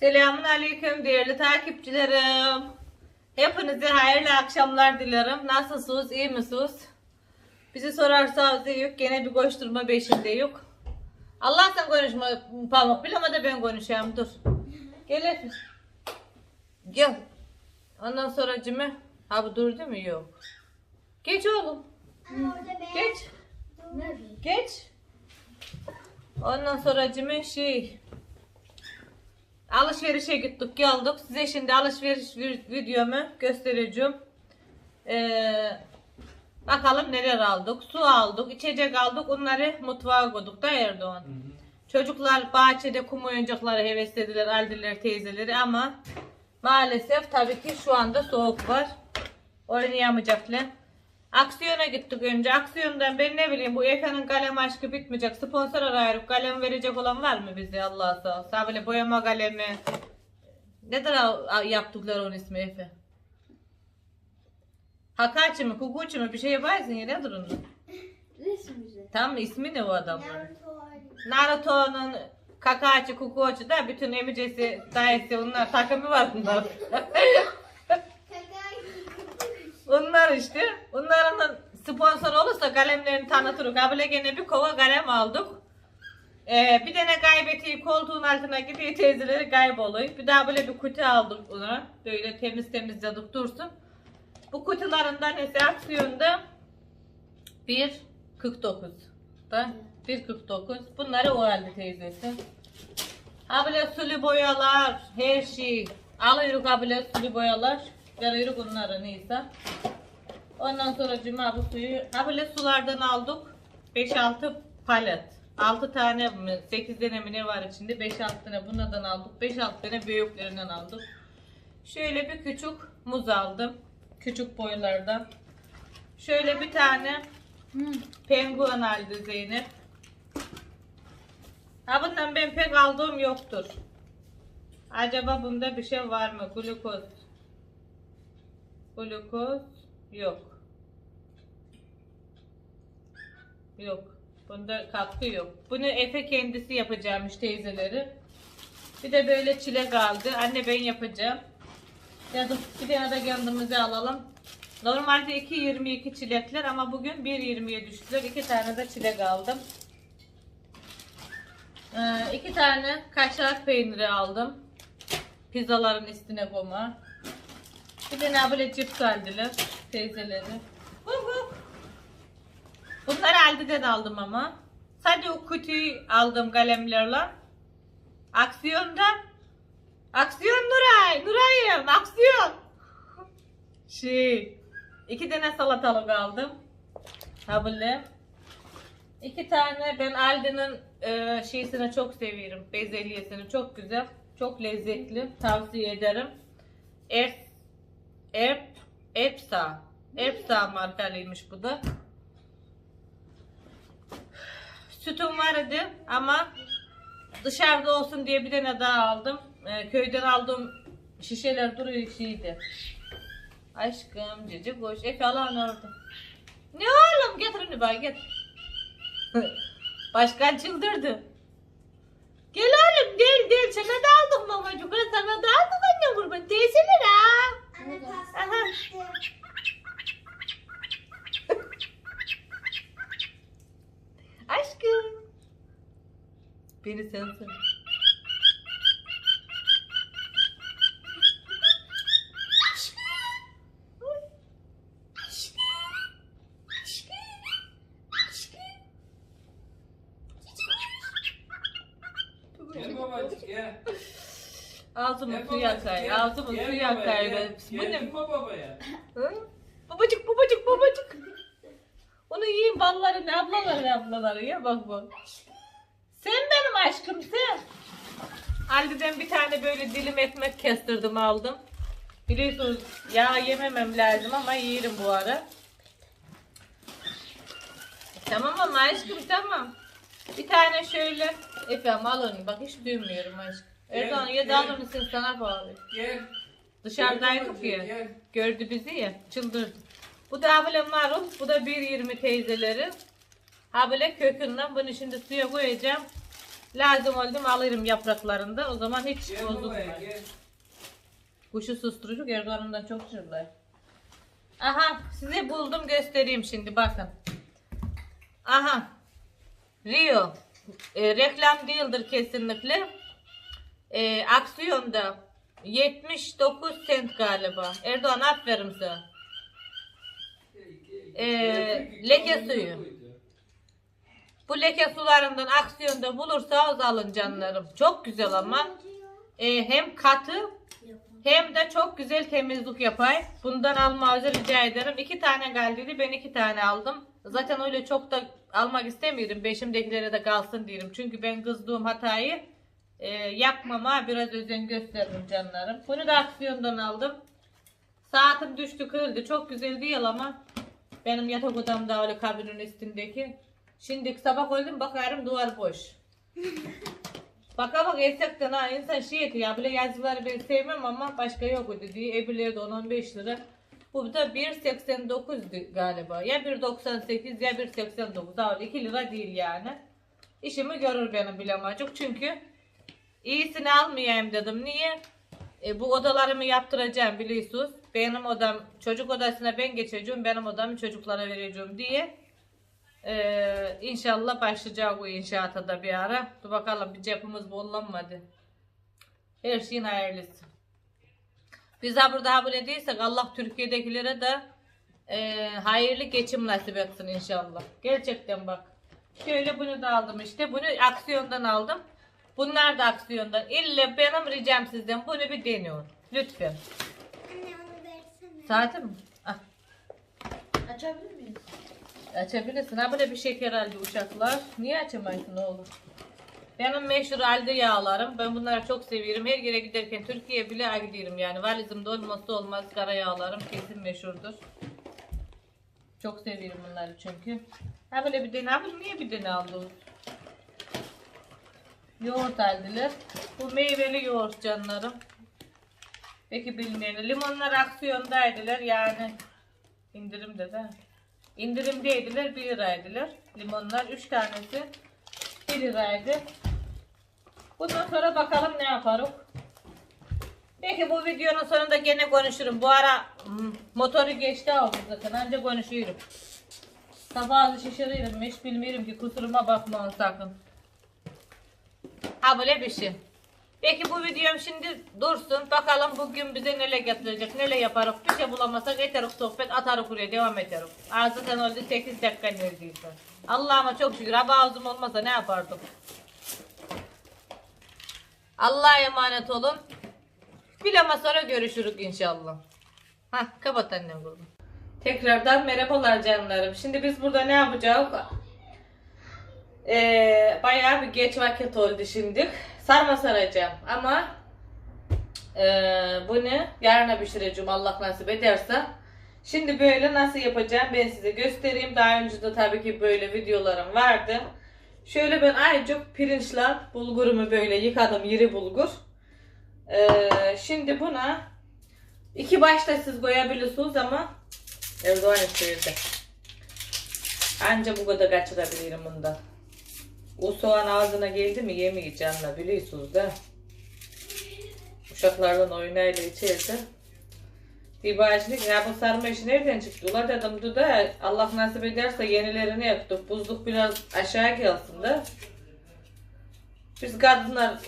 Selamun Aleyküm değerli takipçilerim. Hepinize hayırlı akşamlar dilerim. Nasılsınız? iyi misiniz? Bizi sorarsanız yok. Gene bir koşturma peşinde yok. Allah sen konuşma Pamuk. Bilmem de ben konuşayım. Dur. Gel Efe. Gel. Ondan sonra cime. Ha bu dur değil mi? Yok. Geç oğlum. Geç. Geç. Ondan sonra cime şey. Alışverişe gittik geldik. Size şimdi alışveriş vi- videomu göstereceğim. Ee, bakalım neler aldık. Su aldık, içecek aldık. Onları mutfağa koyduk da Erdoğan. Çocuklar bahçede kum oyuncakları heveslediler, aldılar teyzeleri ama maalesef tabii ki şu anda soğuk var. Oynayamayacaklar. Aksiyona gittik önce. Aksiyondan ben ne bileyim bu Efe'nin kalem aşkı bitmeyecek. Sponsor arayıp kalem verecek olan var mı bize Allah sağ olsun. Ha böyle boyama kalemi. Nedir yaptıkları onun ismi Efe? Hakachi mi, Kukuchi mi bir şey yaparsın ya nedir onun? Tam ismi ne o adamın? Naruto'nun Kakashi, Kukuchi da bütün emicesi, dayısı onlar takımı var bunlar. Onlar işte. Onların sponsor olursa kalemlerini tanıtırız. Abile gene bir kova kalem aldık. Ee, bir tane kaybettiği koltuğun altına gidiyor teyzeleri kayboluyor. Bir daha böyle bir kutu aldık ona. Böyle temiz temizledik dursun. Bu kutularından ise aksiyonda 1.49 da 1.49 bunları o halde teyzesi. Ha böyle sulu boyalar, her şey. Alıyoruz ha böyle sulu boyalar. Veriyoruz bunları neyse. Ondan sonra cuma bu suyu ha böyle sulardan aldık. 5-6 palet. 6 tane mi 8 tane mi ne var içinde? 5-6 tane bunlardan aldık. 5-6 tane büyüklerinden aldık. Şöyle bir küçük muz aldım. Küçük boylardan. Şöyle bir tane penguen aldı Zeynep. Ha bundan ben pek aldığım yoktur. Acaba bunda bir şey var mı? Glukoz. Glukoz yok. Yok. Bunda katkı yok. Bunu Efe kendisi yapacakmış teyzeleri. Bir de böyle çilek aldı. Anne ben yapacağım. Ya da bir tane de kendimize alalım. Normalde 2.22 çilekler ama bugün 1.20'ye düştüler. İki tane de çilek aldım. Ee, iki tane kaşar peyniri aldım. Pizzaların üstüne koyma. Bir de ne böyle cips aldılar teyzeleri. Bunları Aldi'den aldım ama. Sadece o kutuyu aldım kalemlerle. Aksiyondan. Aksiyon Nuray. Nuray'ım aksiyon. Şey. iki tane salatalık aldım. Ha. İki tane ben Aldi'nin e, şeysini çok seviyorum. Bezelyesini çok güzel. Çok lezzetli. Tavsiye ederim. Ep, Ep, Epsa. Epsa markalıymış bu da. Sütüm vardı ama dışarıda olsun diye bir tane daha aldım. E, köyden aldığım şişeler duruyor şeydi. Aşkım cici koş. Efe alan orada. Ne oğlum getir onu bana getir. Başkan çıldırdı. Gel oğlum gel gel sana da aldım babacık. Ben sana da aldım anne kurban. Teyzeler ha. Aha. Aşkım. Beni sensin. Gel babacık gel. Ağzımın suyu akar. Ağzımın suyu akar. Bu ne? Babaya. Hı? Babacık babacık babacık. Onu yiyin balları ne ablaları ablaları ya bak bak. Sen benim aşkım sen. Aldi'den bir tane böyle dilim ekmek kestirdim aldım. Biliyorsunuz yağ yememem lazım ama yerim bu ara. Tamam ama aşkım tamam. Bir tane şöyle Efendim al onu bak hiç duymuyorum aşkım. Erdoğan ya da gel. alır mısın sana bağlı. Gel. Dışarıdaydık Gel ya. babacık, gel. Gördü bizi ya. Çıldırdı. Bu da böyle marul. Bu da 1.20 teyzeleri. Böyle kökünden bunu şimdi suya koyacağım. Lazım oldu mu alırım yapraklarında. O zaman hiç Gel bozulmaz. Kuşu susturucu Erdoğan'dan çok çırlar. Aha size buldum göstereyim şimdi bakın. Aha. Rio. E, reklam değildir kesinlikle. E, aksiyonda 79 sent galiba. Erdoğan aferin sana. E, leke suyu. Bu leke sularından aksiyonda bulursanız alın canlarım. Çok güzel ama. E, hem katı hem de çok güzel temizlik yapay. Bundan almanızı rica ederim. İki tane geldiydi. Ben iki tane aldım. Zaten öyle çok da almak istemiyorum. Beşimdekilere de kalsın diyorum. Çünkü ben kızdığım hatayı e, yapmama biraz özen gösteririm canlarım. Bunu da aksiyondan aldım. Saatim düştü kırıldı. Çok güzel değil ama benim yatak odamda öyle kabinin üstündeki. Şimdi sabah öldüm bakarım duvar boş. Baka bak gerçekten ha insan şey yapıyor ya böyle yazıları ben sevmem ama başka yok öyle diye öbürleri de 10-15 lira. Bu da 1.89 galiba. Ya 1.98 ya 1.89. Daha öyle 2 lira değil yani. İşimi görür benim bilemacık çünkü iyisini almayayım dedim. Niye? E, bu odalarımı yaptıracağım biliyorsunuz. Benim odam çocuk odasına ben geçeceğim. Benim odamı çocuklara vereceğim diye. Ee, inşallah başlayacak bu inşaata da bir ara. Dur bakalım bir cepimiz bollanmadı. Her şeyin hayırlısı. Biz ha burada kabul değilsek Allah Türkiye'dekilere de e, hayırlı geçim nasip etsin inşallah. Gerçekten bak. Şöyle bunu da aldım işte. Bunu aksiyondan aldım. Bunlar da aksiyondan. İlle benim ricam sizden bunu bir deniyor. Lütfen. Anne onu versene. Saati mi? Ah. Açabilir miyiz? Açabilirsin. Ha böyle bir şeker aldı uçaklar. Niye açamayısın oğlum? Benim meşhur aldı yağlarım. Ben bunları çok seviyorum. Her yere giderken Türkiye'ye bile gidiyorum yani. Valizimde olmazsa olmaz kara yağlarım kesin meşhurdur. Çok seviyorum bunları çünkü. Ha böyle bir dene. Ha niye bir dene aldın? Yoğurt aldılar. Bu meyveli yoğurt canlarım. Peki bilmeyen. Limonlar aksiyondaydılar yani. İndirimde de. İndirimdeydiler 1 liraydılar. Limonlar 3 tanesi 1 liraydı. Bundan sonra bakalım ne yaparız. Peki bu videonun sonunda gene konuşurum. Bu ara hmm, motoru geçti aldım zaten anca konuşuyorum. Sabahı şişiririm hiç bilmiyorum ki kusuruma bakmayın sakın. Ha böyle bir şey. Peki bu videom şimdi dursun. Bakalım bugün bize neler getirecek, neler yaparız. Bir şey bulamazsak eterik sohbet atarız buraya devam ederiz. Zaten oldu 8 dakika neredeyse. Allah'ıma çok şükür. Hava ağzım olmasa ne yapardım? Allah'a emanet olun. Bir ama sonra görüşürüz inşallah. Hah kapat annem bunu. Tekrardan merhabalar canlarım. Şimdi biz burada ne yapacağız? Ee, bayağı bir geç vakit oldu şimdi. Sarma saracağım ama ee, bunu yarına pişireceğim Allah nasip ederse. Şimdi böyle nasıl yapacağım ben size göstereyim. Daha önce de tabii ki böyle videolarım vardı. Şöyle ben ayrıca pirinçle bulgurumu böyle yıkadım iri bulgur. Ee, şimdi buna iki başta siz koyabilirsiniz ama Erdoğan istedi. Anca bu kadar kaçırabilirim bundan. O soğan ağzına geldi mi yemeyeceğim la biliyorsunuz da. Uşaklardan oynayla içeride. Dibacılık ya bu sarma işi nereden çıktı? Ula dedim da Allah nasip ederse yenilerini yaptık. Buzluk biraz aşağı gelsin de. Biz kadınlar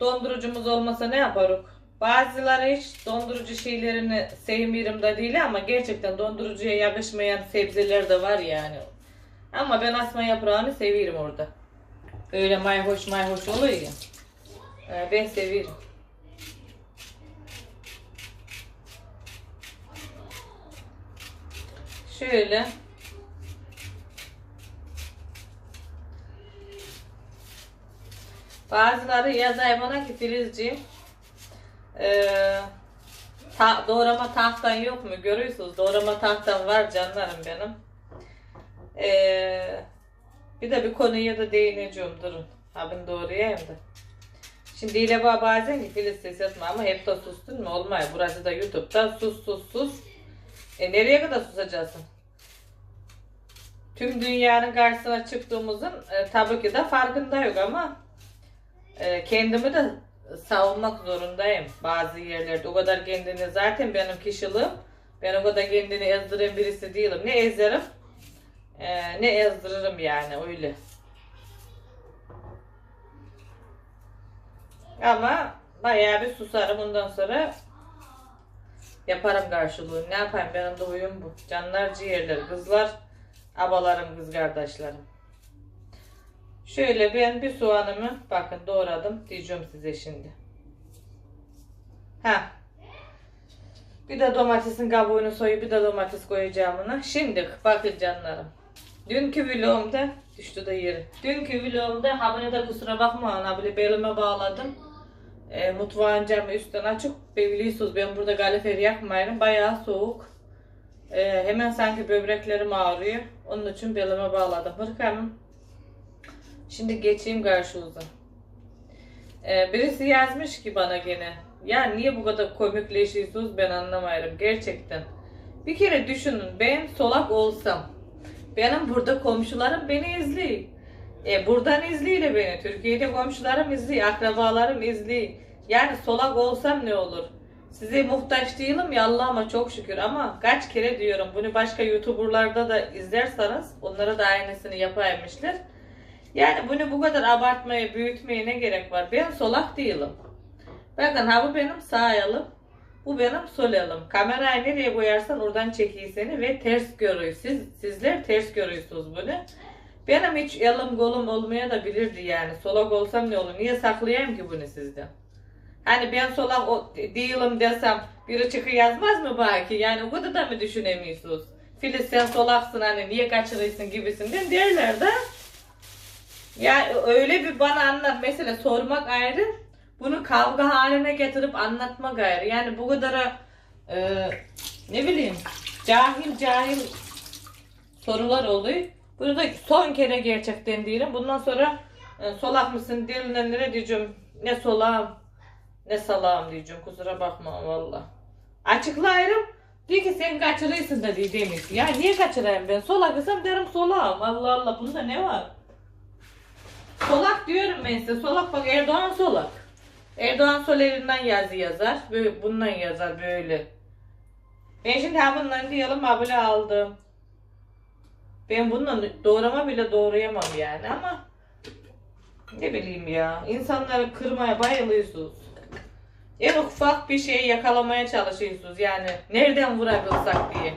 dondurucumuz olmasa ne yaparız? Bazıları hiç dondurucu şeylerini sevmiyorum da değil ama gerçekten dondurucuya yakışmayan sebzeler de var yani. Ama ben asma yaprağını seviyorum orada. Öyle mayhoş mayhoş oluyor ya. Ee, ben seviyorum. Şöyle. Bazıları yazay bana ki Filizciğim eee ta, doğrama tahtan yok mu? Görüyorsunuz doğrama tahtam var canlarım benim. Eee bir de bir konuya da değineceğim durun. Ha ben doğrayayım da. Şimdi ile baba bazen ki Filiz ses yapma ama hep de sustun mu olmuyor. Burası da YouTube'da sus sus sus. E nereye kadar susacaksın? Tüm dünyanın karşısına çıktığımızın e, tabii ki de farkında yok ama e, kendimi de savunmak zorundayım bazı yerlerde. O kadar kendini zaten benim kişiliğim. Ben o kadar kendini ezdiren birisi değilim. Ne ezerim e, ne ezdiririm yani öyle. Ama bayağı bir susarım ondan sonra yaparım karşılığını. Ne yapayım benim de huyum bu. Canlar ciğerler, kızlar, abalarım, kız kardeşlerim. Şöyle ben bir soğanımı bakın doğradım diyeceğim size şimdi. Ha. Bir de domatesin kabuğunu soyup bir de domates koyacağım ona. Şimdi bakın canlarım. Dünkü vlogumda düştü de yeri. Dünkü vlogumda habire de kusura bakma ana böyle belime bağladım. E, mutfağın camı üstten açık. Biliyorsunuz ben burada galiferi yakmayırım. Bayağı soğuk. E, hemen sanki böbreklerim ağrıyor. Onun için belime bağladım. Hırkamım. Şimdi geçeyim karşınıza. Ee, birisi yazmış ki bana gene. Ya niye bu kadar komikleşiyorsunuz ben anlamıyorum gerçekten. Bir kere düşünün ben solak olsam. Benim burada komşularım beni izliyor. E, buradan izliyor beni. Türkiye'de komşularım izliyor. Akrabalarım izliyor. Yani solak olsam ne olur? Size muhtaç değilim ya Allah'ıma çok şükür ama kaç kere diyorum bunu başka youtuberlarda da izlerseniz onlara da aynısını yapaymışlar. Yani bunu bu kadar abartmaya, büyütmeye ne gerek var? Ben solak değilim. Bakın ha bu benim sağ elim. Bu benim sol elim. Kamerayı nereye koyarsan oradan çekiyor seni ve ters görüyor. Siz, sizler ters görüyorsunuz bunu. Benim hiç elim kolum olmaya da bilirdi yani. Solak olsam ne olur? Niye saklayayım ki bunu sizden? Hani ben solak değilim desem biri çıkı yazmaz mı belki? Yani o kadar da mı düşünemiyorsunuz? Filiz sen solaksın hani niye kaçırırsın gibisinden derler de. Ya öyle bir bana anlat mesela sormak ayrı bunu kavga haline getirip anlatmak ayrı. Yani bu kadar e, ne bileyim cahil cahil sorular oluyor. Bunu da son kere gerçekten değilim. Bundan sonra e, solak mısın denilenlere diyeceğim ne solağım ne salağım diyeceğim kusura bakma valla. Açıklayırım. Diyor ki sen kaçırıysın da diye demiş. Ya niye kaçırayım ben? Solak isem derim solağım. Allah Allah bunda ne var? Solak diyorum ben size. Solak bak Erdoğan solak. Erdoğan sol elinden yazı yazar. Böyle, bundan yazar böyle. Ben şimdi ha bundan diyelim abone aldım. Ben bundan doğrama bile doğrayamam yani ama ne bileyim ya. insanları kırmaya bayılıyorsunuz. En ufak bir şeyi yakalamaya çalışıyorsunuz yani. Nereden vurabilsek diye.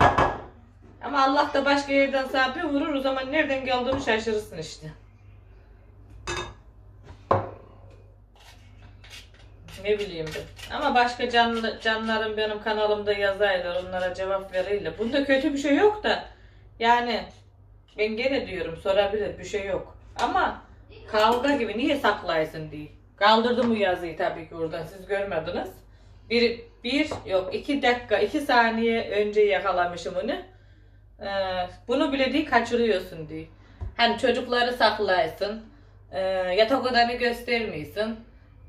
Ama Allah da başka yerden sana bir vurur o zaman nereden geldiğini şaşırırsın işte. Ne bileyim ben. Ama başka canlı, canlarım benim kanalımda yazaylar. Onlara cevap veriyle. Bunda kötü bir şey yok da. Yani ben gene diyorum sorabilir bir şey yok. Ama kavga gibi niye saklaysın diye. Kaldırdım bu yazıyı tabii ki oradan siz görmediniz. Bir, bir yok iki dakika iki saniye önce yakalamışım onu. Ee, bunu bile değil kaçırıyorsun diye. Hani çocukları saklaysın. Ee, yatak odanı göstermiyorsun.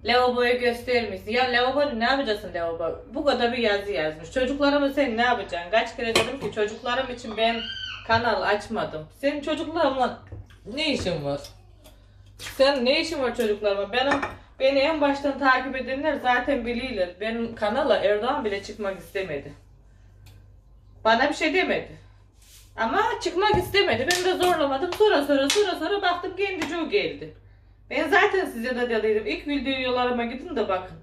Lavaboyu göstermişsin. Ya lavaboyu ne yapacaksın lavabo? Bu kadar bir yazı yazmış. Çocuklarımı sen ne yapacaksın? Kaç kere dedim ki çocuklarım için ben kanal açmadım. Senin çocuklarımla ne işin var? Sen ne işin var çocuklarıma? Benim beni en baştan takip edenler zaten biliyorlar. Benim kanala Erdoğan bile çıkmak istemedi. Bana bir şey demedi. Ama çıkmak istemedi. Ben de zorlamadım. Sonra sonra sonra sonra baktım kendici o geldi. Ben zaten size de dediydim. İlk videolarıma gidin de bakın.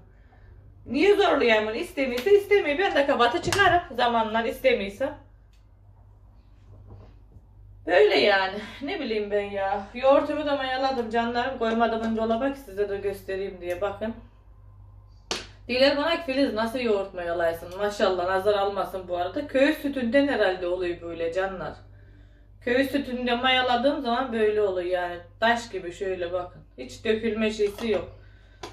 Niye zorlayayım onu? İstemiyorsa istemiyor. Ben de kabata çıkarım zamanlar istemiyorsa. Böyle yani. Ne bileyim ben ya. Yoğurtumu da mayaladım canlarım. Koymadım dolaba ki size de göstereyim diye. Bakın. Diler bana Filiz nasıl yoğurt mayalaysın? Maşallah nazar almasın bu arada. Köy sütünden herhalde oluyor böyle canlar. Köy sütünde mayaladığım zaman böyle oluyor yani. Taş gibi şöyle bakın. Hiç dökülme şeysi yok.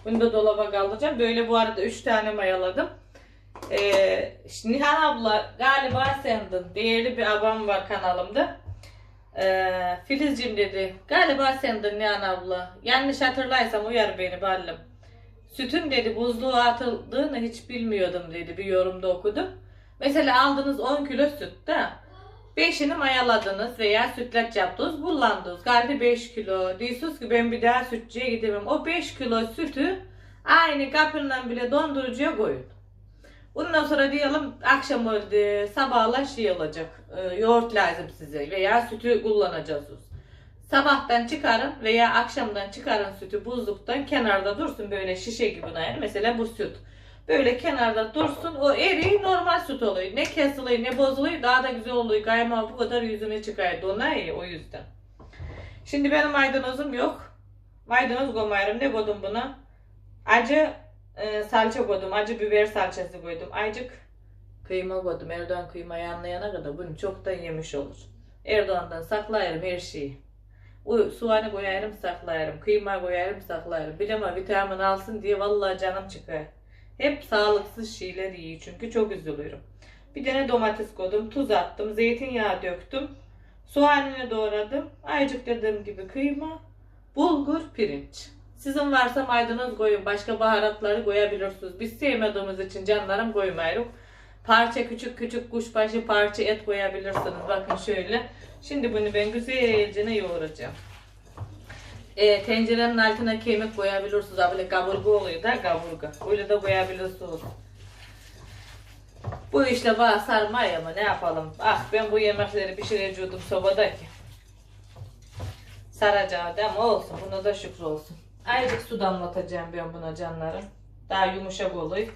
Bunu da dolaba kaldıracağım. Böyle bu arada 3 tane mayaladım. Ee, Nihan abla galiba sendin. Değerli bir abam var kanalımda. Ee, Filizciğim dedi. Galiba sendin Nihan abla. Yanlış hatırlaysam uyar beni ballım. Sütün dedi buzluğa atıldığını hiç bilmiyordum dedi. Bir yorumda okudum. Mesela aldınız 10 kilo süt de Beşini mayaladınız veya sütlaç yaptınız, kullandınız. Geldi 5 kilo. Diyorsunuz ki ben bir daha sütçüye gidemem. O 5 kilo sütü aynı kapından bile dondurucuya koyun. Ondan sonra diyelim akşam oldu, sabahla şey olacak. e, yoğurt lazım size veya sütü kullanacaksınız. Sabahtan çıkarın veya akşamdan çıkarın sütü buzluktan kenarda dursun böyle şişe gibi yani. Mesela bu süt. Böyle kenarda dursun o eri normal süt oluyor. Ne kesiliyor ne bozuluyor daha da güzel oluyor. Kaymağı bu kadar yüzüne çıkar. Donar o yüzden. Şimdi benim maydanozum yok. Maydanoz koymuyorum. Ne koydum buna? Acı e, salça koydum. Acı biber salçası koydum. Acık kıyma koydum. Erdoğan kıymayı anlayana kadar bunu çoktan yemiş olur. Erdoğan'dan saklayarım her şeyi. O soğanı koyarım saklayarım. Kıyma koyarım saklayarım. Bilmem vitamin alsın diye vallahi canım çıkar. Hep sağlıksız şeyler yiyor çünkü çok üzülüyorum. Bir tane domates koydum, tuz attım, zeytinyağı döktüm. Soğanını doğradım. Ayıcık dediğim gibi kıyma, bulgur, pirinç. Sizin varsa maydanoz koyun, başka baharatları koyabilirsiniz. Biz sevmediğimiz için canlarım koymuyoruz. Parça küçük küçük kuşbaşı parça et koyabilirsiniz. Bakın şöyle. Şimdi bunu ben güzelce yoğuracağım. E, tencerenin altına kemik koyabilirsiniz. Böyle kaburga oluyor da kaburga. Öyle de koyabilirsiniz. Bu işle bana sarmay ama ne yapalım. Ah ben bu yemekleri pişireceğim sobada ki. Saracağı değil mi? Olsun. Buna da şükür olsun. Azıcık su damlatacağım ben buna canlarım. Daha yumuşak oluyor.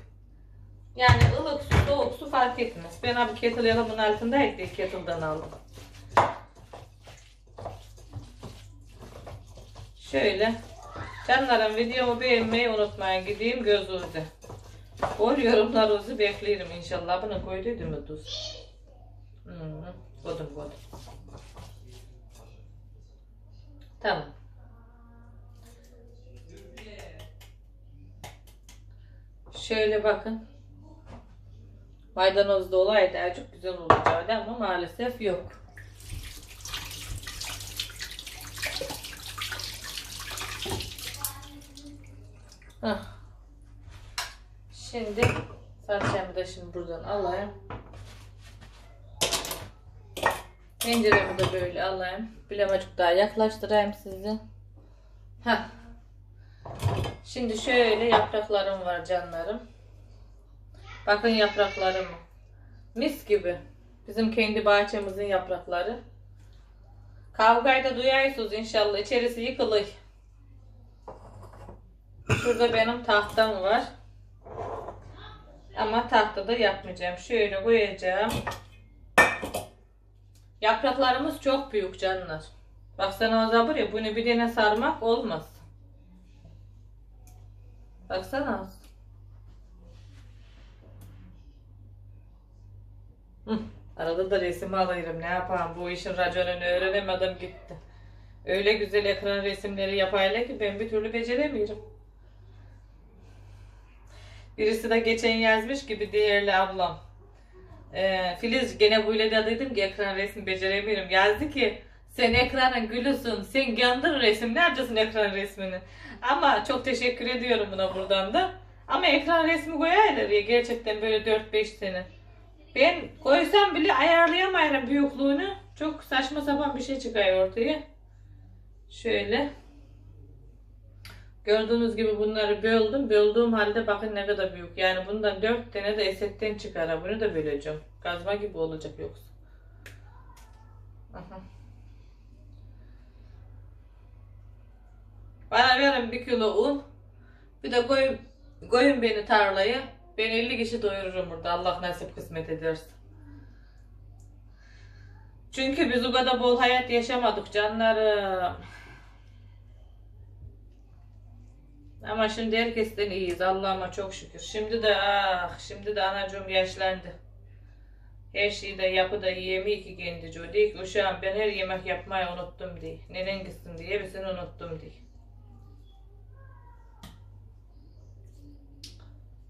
Yani ılık su, soğuk su fark etmez. Ben abi kettle ya da bunun altındaydı diye kettle'dan aldım. Şöyle. Canlarım videomu beğenmeyi unutmayın. Gideyim gözünüzde. Bol yorumlarınızı beklerim inşallah. Bunu koyduydum mu tuz? Hmm, koydum koydum. Tamam. Şöyle bakın. Maydanoz da olaydı çok güzel olacaktı ama maalesef yok. Şimdi salçamı da şimdi buradan alayım. Tenceremi de böyle alayım. Bilemecik daha yaklaştırayım sizi. Heh. Şimdi şöyle yapraklarım var canlarım. Bakın yapraklarım. Mis gibi. Bizim kendi bahçemizin yaprakları. Kavgayı da duyarsınız inşallah. İçerisi yıkılır. Şurada benim tahtam var. Ama tahtada yapmayacağım. Şöyle koyacağım. Yapraklarımız çok büyük canlar. Baksana o zaman ya bunu bir tane sarmak olmaz. Baksana. Hı, arada da resim alıyorum. Ne yapayım? Bu işin raconunu öğrenemedim gitti. Öyle güzel ekran resimleri yapayla ki ben bir türlü beceremiyorum. Birisi de geçen yazmış gibi değerli ablam. Ee, Filiz gene böyle dediydim ki ekran resim beceremiyorum. Yazdı ki sen ekranın gülüsün. Sen gönder resim. Ne yapacaksın ekran resmini? Ama çok teşekkür ediyorum buna buradan da. Ama ekran resmi koyarlar ya gerçekten böyle 4-5 sene. Ben koysam bile ayarlayamayarım büyüklüğünü. Çok saçma sapan bir şey çıkıyor ortaya. Şöyle. Gördüğünüz gibi bunları böldüm. Böldüğüm halde bakın ne kadar büyük. Yani bundan 4 tane de esetten çıkar. Bunu da böleceğim. Kazma gibi olacak yoksa. Aha. Bana verin bir kilo un. Bir de koyun, koyun beni tarlaya. Ben 50 kişi doyururum burada. Allah nasip kısmet ederse. Çünkü biz o kadar bol hayat yaşamadık canlarım. Ama şimdi herkesten iyiyiz. Allah'ıma çok şükür. Şimdi de ah, şimdi de anacığım yaşlandı. Her şeyi de yapı da yiyemiyor ki kendici. O değil ki uşağım ben her yemek yapmayı unuttum diye. Neden gitsin diye hepsini unuttum diye.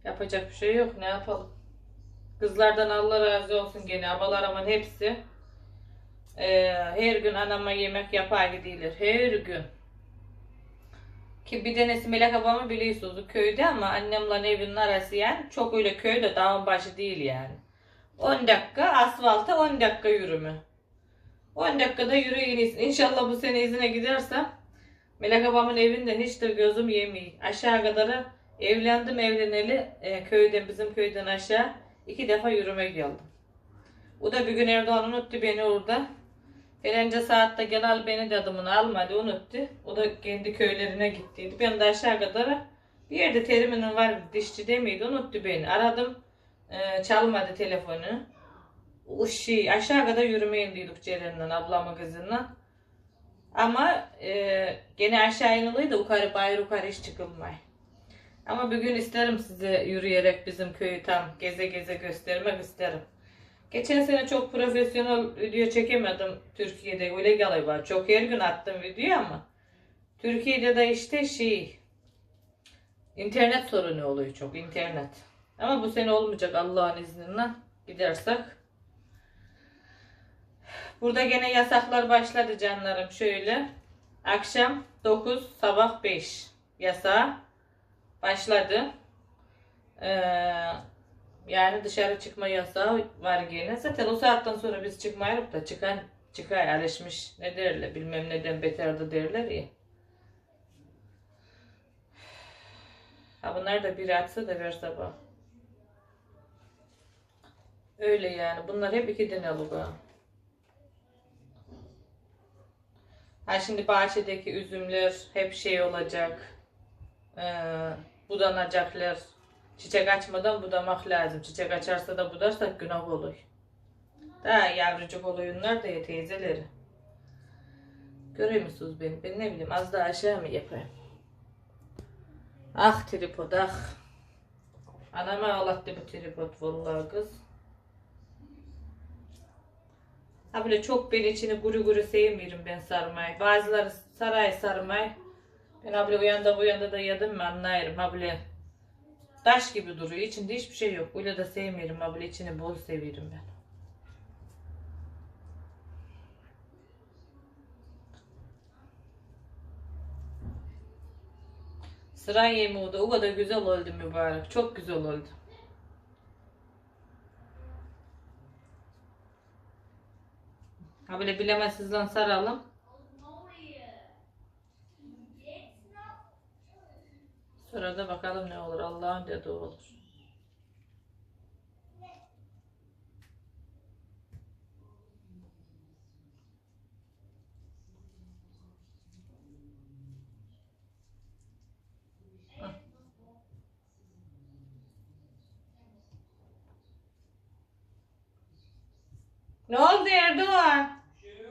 Yapacak bir şey yok. Ne yapalım? Kızlardan Allah razı olsun gene. Abalarımın hepsi. Ee, her gün anama yemek yapar gidiyorlar. Her gün. Ki bir tanesi Melek abamı biliyorsunuz köyde ama annemle evinin arası yani çok öyle köyde dağın başı değil yani. 10 dakika asfalta 10 dakika yürümü. 10 dakikada yürüyün. İnşallah bu sene izine gidersem Melek babamın evinden hiç de gözüm yemiyor. Aşağı kadar evlendim evleneli e, köyden bizim köyden aşağı iki defa yürüme geldim. O da bir gün Erdoğan unuttu beni orada. Gelince saatte gel al beni dedim onu almadı unuttu. O da kendi köylerine gittiydi. Ben de aşağı kadar bir yerde teriminin var dişçi demiydi unuttu beni. Aradım e, çalmadı telefonu. O şey aşağı kadar yürümeyin diyorduk Ceren'le ablamın kızınla. Ama e, gene aşağı iniliyor da yukarı bayır yukarı hiç çıkılmay. Ama bir gün isterim size yürüyerek bizim köyü tam geze geze göstermek isterim. Geçen sene çok profesyonel video çekemedim Türkiye'de öyle galiba. Çok her gün attım video ama Türkiye'de de işte şey internet sorunu oluyor çok internet. Ama bu sene olmayacak Allah'ın izniyle gidersek. Burada gene yasaklar başladı canlarım şöyle. Akşam 9 sabah 5 yasağı başladı. Ee, yani dışarı çıkma yasağı var gene. Zaten o saatten sonra biz çıkmayalım da çıkan çıkar alışmış ne derler bilmem neden beterdi derler ya. Ha bunlar da biri atsa da ver sabah. Öyle yani. Bunlar hep iki tane alıp ha. Ha şimdi bahçedeki üzümler hep şey olacak. Ee, budanacaklar. Çiçek açmadan budamak lazım. Çiçek açarsa da budarsak günah olur. Daha yavrucuk oluyorlar da ya teyzeleri. Görüyor musunuz beni? Ben ne bileyim az daha aşağı mı yapayım? Ah tripod ah. Anama ağlattı bu tripod vallahi kız. Ha böyle çok ben içini guru guru sevmiyorum ben sarmayı. Bazıları saray sarmayı. Ben böyle o yanda bu yanda da yedim mi anlayırım. Böyle taş gibi duruyor. İçinde hiçbir şey yok. Öyle de sevmiyorum. Böyle içini bol seviyorum ben. Sıra yemeği de o kadar güzel oldu mübarek. Çok güzel oldu. Ha böyle bilemezsizden saralım. Sonra da bakalım ne olur. Allah'ın dediği olur. Ne oldu Erdoğan? Şey.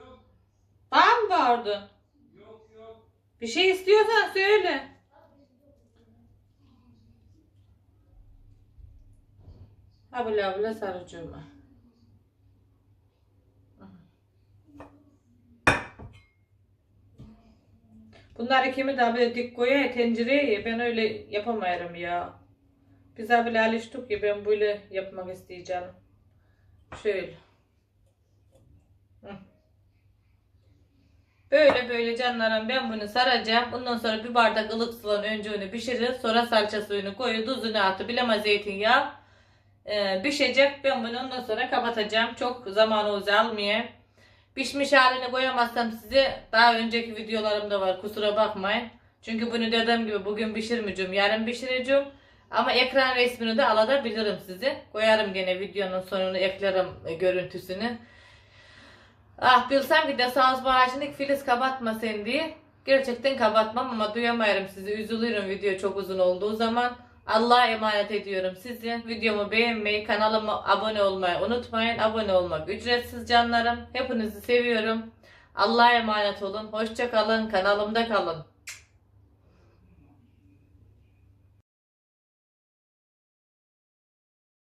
Var mı bağırdın? Yok yok. Bir şey istiyorsan söyle. Abla abla sarıcığıma. Bunları kimi de böyle dik koyuyor tencereye ben öyle yapamayarım ya. Biz abiyle alıştık ya ben böyle yapmak isteyeceğim. Şöyle. Böyle böyle canlarım ben bunu saracağım. Ondan sonra bir bardak ılık sulan önce onu pişirir. Sonra salça suyunu koyuyor. Tuzunu atı. Bileme zeytinyağı. Ee, pişecek. Ben bunu ondan sonra kapatacağım. Çok zamanı almıyor. Pişmiş halini koyamazsam size daha önceki videolarımda var. Kusura bakmayın. Çünkü bunu dediğim gibi bugün pişirmeyeceğim. Yarın pişireceğim. Ama ekran resmini de alabilirim size. Koyarım gene videonun sonunu eklerim e, görüntüsünü. Ah bilsem ki de sağız bağışınlık filiz kapatmasın diye. Gerçekten kapatmam ama duyamayarım sizi. Üzülürüm video çok uzun olduğu zaman. Allah'a emanet ediyorum sizi. Videomu beğenmeyi, kanalıma abone olmayı unutmayın. Abone olmak ücretsiz canlarım. Hepinizi seviyorum. Allah'a emanet olun. Hoşça kalın. Kanalımda kalın.